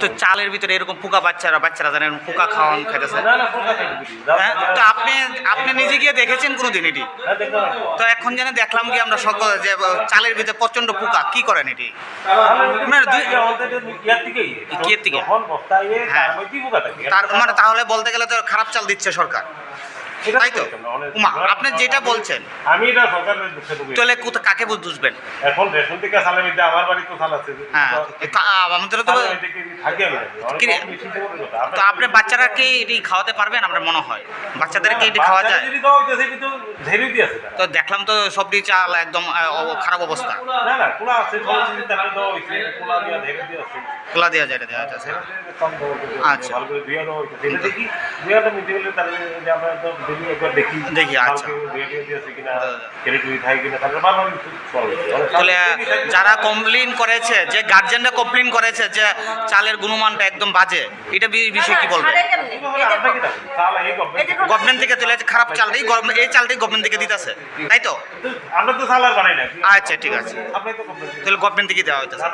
তো চালের ভিতরে এরকম পোকা বাচ্চারা বাচ্চারা জানেন পোকা খাওয়ান খাইতেছে হ্যাঁ তো আপনি আপনি নিজে গিয়ে দেখেছেন কোনোদিন এটি হ্যাঁ। তো এখন যেন দেখলাম কি আমরা সকল যে চালের ভিতরে প্রচণ্ড পোকা কি করেন এটি তাহলে না, দুই- এটা আমাদের যে ইয়ার থেকেই। কিয়ের থেকে? যখন বস্তায় এ, হ্যাঁ। তার মানে তাহলে বলতে গেলে তো খারাপ চাল দিচ্ছে সরকার তাই তো? উমা আপনি যেটা বলছেন আমি এটা সরকারের। তাহলে কোথা কাকে বুঝবেন? এখন রেশন থেকে মধ্যে আমার বাড়ি তো চাল আছে। হ্যাঁ আমাদের তো কি কি-। তো আপনি বাচ্চারা কি এটি খাওয়াতে পারবেন? আমরা মনে হয়। বাচ্চাদেরকে এটি খাওয়া যায়? বাচ্চাদের তো দেখলাম তো সবটি চাল একদম খারাপ অবস্থা। খোলা দেওয়া যায় দেওয়া যাচ্ছে। আচ্ছা। একবার দেখি দেখি, আচ্ছা। তাহলে যারা কমপ্লেন করেছে যে গার্জেনরা কমপ্লেন করেছে যে চালের গুণমানটা একদম বাজে এটা বিষয়ে কি বলবেন গভর্নমেন্ট থেকে তুলে খারাপ চালটাই গভর্নমেন্ট এই চালটাই গভর্নমেন্ট থেকে দিতেছে তাই তো আমরা তো চাল আর বানাই না আচ্ছা ঠিক আছে। তাহলে গভর্নমেন্ট থেকে দেওয়া হইতেছে।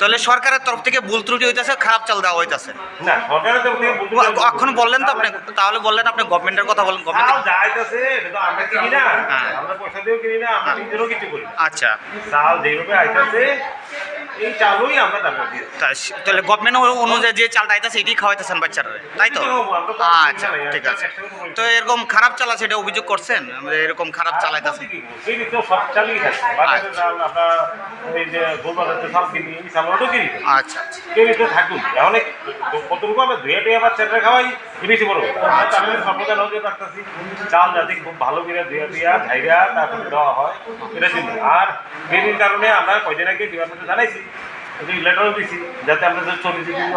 তাহলে সরকারের তরফ থেকে ভুল ত্রুটি হইতেছে খারাপ চাল দেওয়া হইতেছে না সরকারের তরফ থেকে বলতে পারব। এখন বললেন তো আপনি তাহলে বললেন আপনি গভর্নমেন্টের কথা বলেন চাল গভর্নমেন্ট যাইতেছে এটা তো আমরা কিনি না। হ্যাঁ। আমরা পয়সা দিয়েও কিনি না আমরা নিজেরও কিছু করি। আচ্ছা। চাল যেভাবে আইতাছে এই চালই আমরা তারপর তাহলে গভর্নমেন্ট অনুযায়ী যে চালটা আইতেছে এটি খাওয়াইতেছেন বাচ্চারা তাই তো? আচ্ছা ঠিক আছে। তো এরকম খারাপ চাল আছে এটা অভিযোগ করছেন? এরকম খারাপ চাল চাল কিনি। আচ্ছা আচ্ছা। তো থাকুন অনেক কতটুকু আমরা ধুয়ে টুয়ে বাচ্চাটা খাওয়াই বেশি বড়। আমরা চালের সম্প্রদায় নজর রাখতেছি চাল যাতে খুব ভালো করে ধুয়ে দিয়া ঝাইরা তারপরে দেওয়া হয় এটা আর দেরির কারণে আমরা কয়দিন আগে ডিপার্টমেন্টে জানাইছি লেটারও দিছি যাতে আমরা যে চল্লিশের জন্য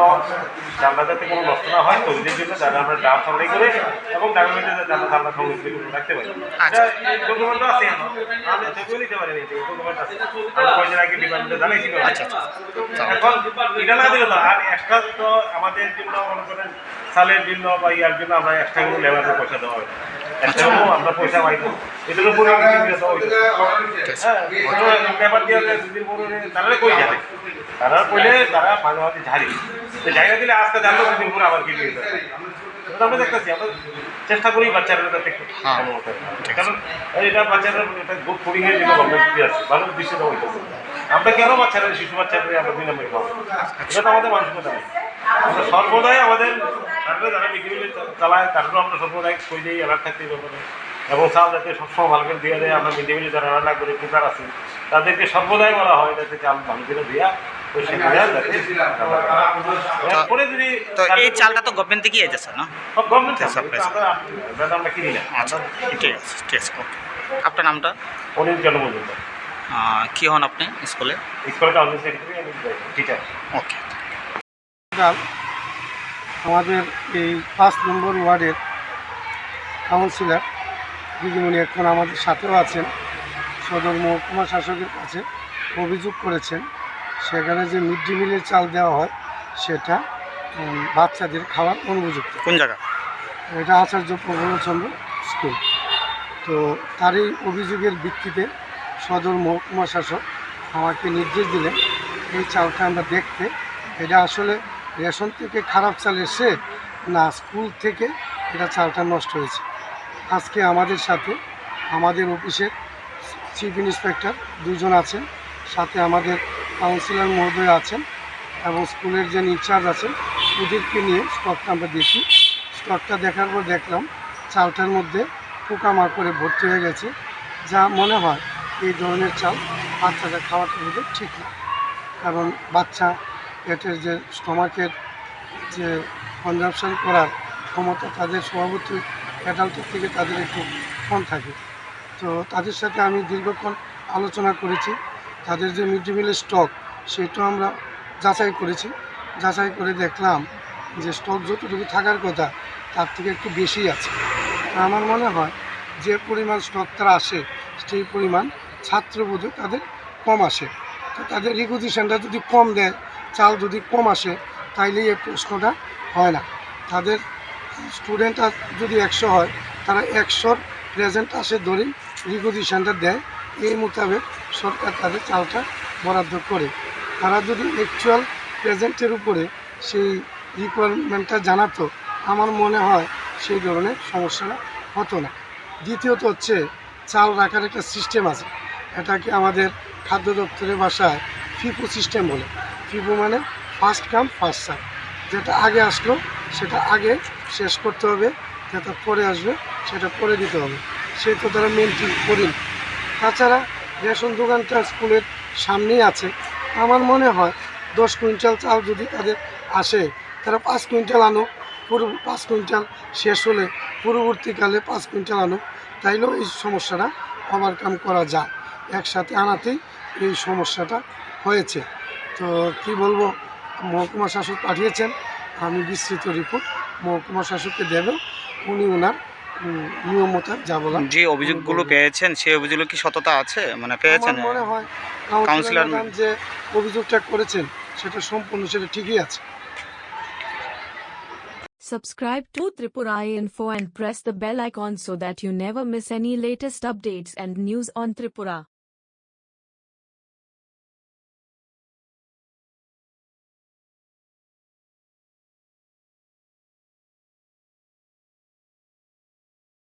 চালটা যাতে কোনো নষ্ট না হয় চল্লিশের জন্য যাতে আমরা ডাল সংগ্রহ করে এবং ডালের মধ্যে যাতে আমরা চালটা সংগ্রহ করে রাখতে পারি। আচ্ছা। ডকুমেন্টও আছে এখন। আমরা ছবিও নিতে পারি ডকুমেন্ট আছে। আমরা কয়দিন আগে ডিপার্টমেন্টে জানাইছি আচ্ছা আচ্ছা। এখন এটা না দিলে আর এক্সট্রা তো আমাদের জন্য মনে করেন সালের জন্য বা ইয়ার জন্য আমরা এক্সট্রা কোনো লেবারের পয়সা দেওয়া হয় এক্সট্রাও আমরা পয়সা পাই এটার উপরে কিছু দিয়ে হ্যাঁ পরে তারা কই যাবে? তারা কইলে তারা মাঝে মাঝে ঝাড়ি তো জায়গা দিলে আজকে জানলো দুদিন পরে আবার এটা আমরা দেখতেছি আমরা চেষ্টা করি বাচ্চারা যাতে একটু হ্যাঁ। কারণ এটা বাচ্চারা এটা গুড ফুডিং জন্য গভর্নমেন্ট আছে ভালো দৃশ্য দেওয়া হইতেছে। আমরা কেন বাচ্চারা শিশু বাচ্চারা আমরা নম্বরে খাব? এটা তো আমাদের মানসিকতা আমরা সর্বদাই আমাদের তারপরে যারা বিক্রি চালায় তারপরে আমরা সর্বদাই কই দিই অ্যালার্ট থাকতে ব্যাপারে এবং চাল যাতে সবসময় ভালো করে দিয়ে দেয় আমরা মিড ডে মিলে যারা রান্না করে কুকার আছে তাদেরকে সর্বদাই বলা হয় যাতে চাল ভালো করে দেওয়া তো এই চালটা তো গভর্নমেন্ট আইতেছে না? গভর্নমেন্ট আচ্ছা, আমরা কিনি না আচ্ছা ঠিক আছে ঠিক আছে আপনার নামটা? জনমজুর আহ, কি হন আপনি স্কুলে? ওকে কাল আমাদের এই পাঁচ নম্বর ওয়ার্ডের কাউন্সিলর দিদিমণি এখন আমাদের সাথেও আছেন। সদর মহকুমা শাসকের কাছে অভিযোগ করেছেন। সেখানে যে মিড ডে মিলের চাল দেওয়া হয় সেটা বাচ্চাদের খাওয়ার অনুপযুক্ত। কোন জায়গা? এটা আচার্য প্রফুল্লচন্দ্র স্কুল। তো তার এই অভিযোগের ভিত্তিতে সদর মহকুমা শাসক আমাকে নির্দেশ দিলেন, এই চালটা আমরা দেখতে। এটা আসলে রেশন থেকে খারাপ চাল এসে না, স্কুল থেকে এটা চালটা নষ্ট হয়েছে। আজকে আমাদের সাথে আমাদের অফিসের চিফ ইন্সপেক্টর দুজন আছেন, সাথে আমাদের কাউন্সিলর মহোদয় আছেন এবং স্কুলের যে ইনচার্জ আছেন, ওদেরকে নিয়ে স্টকটা আমরা দেখি। স্টকটা দেখার পর দেখলাম চালটার মধ্যে পোকামাকড়ে ভর্তি হয়ে গেছে, যা মনে হয় এই ধরনের চাল বাচ্চাদের খাওয়াটা বোধহয় ঠিক না। কারণ বাচ্চা পেটের যে স্টমাকের যে কনজামশন করার ক্ষমতা, তাদের স্বভাবতই অ্যাডাল্টের থেকে তাদের একটু কম থাকে। তো তাদের সাথে আমি দীর্ঘক্ষণ আলোচনা করেছি। তাদের যে মিড ডে মিলের স্টক সেটাও আমরা যাচাই করেছি। যাচাই করে দেখলাম যে স্টক যতটুকু থাকার কথা, তার থেকে একটু বেশি আছে। আমার মনে হয় যে পরিমাণ স্টক তারা আসে, সেই পরিমাণ ছাত্রবোধে তাদের কম আসে। তো তাদের রিকুইজিশনটা যদি কম দেয়, চাল যদি কম আসে তাইলে এই প্রশ্নটা হয় না। তাদের স্টুডেন্ট যদি একশো হয়, তারা একশোর প্রেজেন্ট আসে ধরেই রিকুইজিশনটা দেয়। এই মোতাবেক সরকার তাদের চালটা বরাদ্দ করে। তারা যদি অ্যাকচুয়াল প্রেজেন্টের উপরে সেই রিকোয়ারমেন্টটা জানাতো, আমার মনে হয় সেই ধরনের সমস্যাটা হতো না। দ্বিতীয়ত হচ্ছে, চাল রাখার একটা সিস্টেম আছে। এটাকে আমাদের খাদ্য দপ্তরের ভাষায় ফিপু সিস্টেম বলে। ফিপু মানে ফার্স্ট কাম ফার্স্ট সার্ভ যেটা আগে আসলো, সেটা আগে শেষ করতে হবে, যেটা পরে আসবে, সেটা পরে দিতে হবে। সে তো তারা মেনটেন করি তাছাড়া রেশন দোকানটা স্কুলের সামনেই আছে। আমার মনে হয় দশ কুইন্টাল চাল যদি তাদের আসে, তারা পাঁচ কুইন্টাল আনো পুরো পাঁচ কুইন্টাল শেষ হলে পরবর্তীকালে পাঁচ কুইন্টাল আনো তাইলেও এই সমস্যাটা ওভারকাম করা যায়। একসাথে আনাতেই এই সমস্যাটা হয়েছে। তো কি বলব মহকুমা শাসক পাঠিয়েছেন আমি বিস্তৃত রিপোর্ট মহকুমা শাসককে দেবেও উনি ওনার উম, নিয়ম মোতাবেক যা বলার যে অভিযোগগুলো পেয়েছেন সেই অভিযোগগুলো কি সততা আছে? মানে পেয়েছেন? মনে হয় কাউন্সিলর- কাউন্সিলর যে অভিযোগটা করেছেন সেটা সম্পূর্ণ সেটা ঠিকই আছে। Subscribe to Tripura Info and press the bell icon so that you never miss any latest updates and news on Tripura.